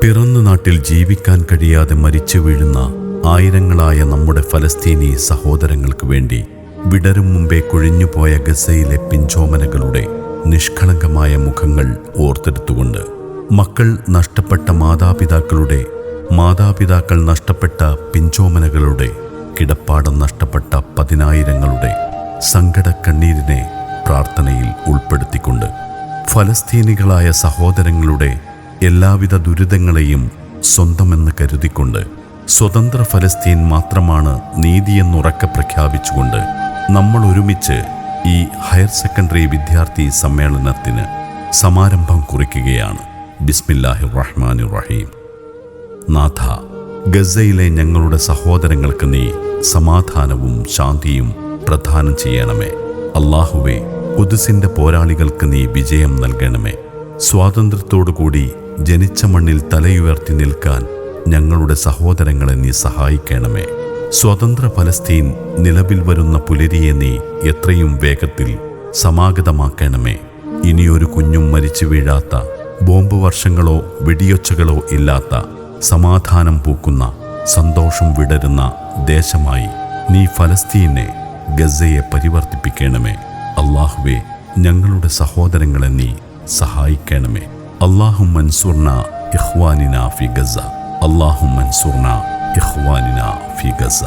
പിറന്ന നാട്ടിൽ ജീവിക്കാൻ കഴിയാതെ മരിച്ചു വീഴുന്ന ആയിരങ്ങളായ നമ്മുടെ ഫലസ്തീനി സഹോദരങ്ങൾക്ക് വേണ്ടി വിടരും മുമ്പേ കൊഴിഞ്ഞുപോയ ഗസയിലെ പിഞ്ചോമനകളുടെ നിഷ്കളങ്കമായ മുഖങ്ങൾ ഓർത്തെടുത്തുകൊണ്ട് മക്കൾ നഷ്ടപ്പെട്ട മാതാപിതാക്കളുടെ മാതാപിതാക്കൾ നഷ്ടപ്പെട്ട പിഞ്ചോമനകളുടെ കിടപ്പാടം നഷ്ടപ്പെട്ട പതിനായിരങ്ങളുടെ സങ്കടക്കണ്ണീരിനെ പ്രാർത്ഥനയിൽ ഉൾപ്പെടുത്തിക്കൊണ്ട് ഫലസ്തീനികളായ സഹോദരങ്ങളുടെ എല്ലാവിധ ദുരിതങ്ങളെയും സ്വന്തമെന്ന് കരുതിക്കൊണ്ട് സ്വതന്ത്ര ഫലസ്തീൻ മാത്രമാണ് നീതിയെന്നുറക്കെ പ്രഖ്യാപിച്ചുകൊണ്ട് നമ്മൾ ഒരുമിച്ച് ഈ ഹയർ സെക്കൻഡറി വിദ്യാർത്ഥി സമ്മേളനത്തിന് സമാരംഭം കുറിക്കുകയാണ്. ബിസ്മില്ലാഹി റഹ്മാൻ റഹീം നാഥ ഗസയിലെ ഞങ്ങളുടെ സഹോദരങ്ങൾക്ക് നീ സമാധാനവും ശാന്തിയും പ്രദാനം ചെയ്യണമേ. അള്ളാഹുവെ കുതിസിന്റെ പോരാളികൾക്ക് നീ വിജയം നൽകണമേ. സ്വാതന്ത്ര്യത്തോടുകൂടി ജനിച്ച മണ്ണിൽ തലയുയർത്തി നിൽക്കാൻ ഞങ്ങളുടെ സഹോദരങ്ങളെ നീ സഹായിക്കണമേ. സ്വതന്ത്ര ഫലസ്തീൻ നിലവിൽ വരുന്ന പുലരിയെ നീ എത്രയും വേഗത്തിൽ സമാഗതമാക്കണമേ. ഇനിയൊരു കുഞ്ഞും മരിച്ചു വീഴാത്ത ബോംബ് വർഷങ്ങളോ വെടിയൊച്ചകളോ ഇല്ലാത്ത സമാധാനം പൂക്കുന്ന സന്തോഷം വിടരുന്ന ദേശമായി നീ ഫലസ്തീനെ ഗസയെ പരിവർത്തിപ്പിക്കണമേ. അള്ളാഹുവെ ഞങ്ങളുടെ സഹോദരങ്ങളെ നീ സഹായിക്കണമേ അള്ളാഹു മൻസൂർന ഇഹ്വാനിന ഫി ഗസ അള്ളാഹു മൻസൂർന ഇഹ്വാനിന ഫി ഗസ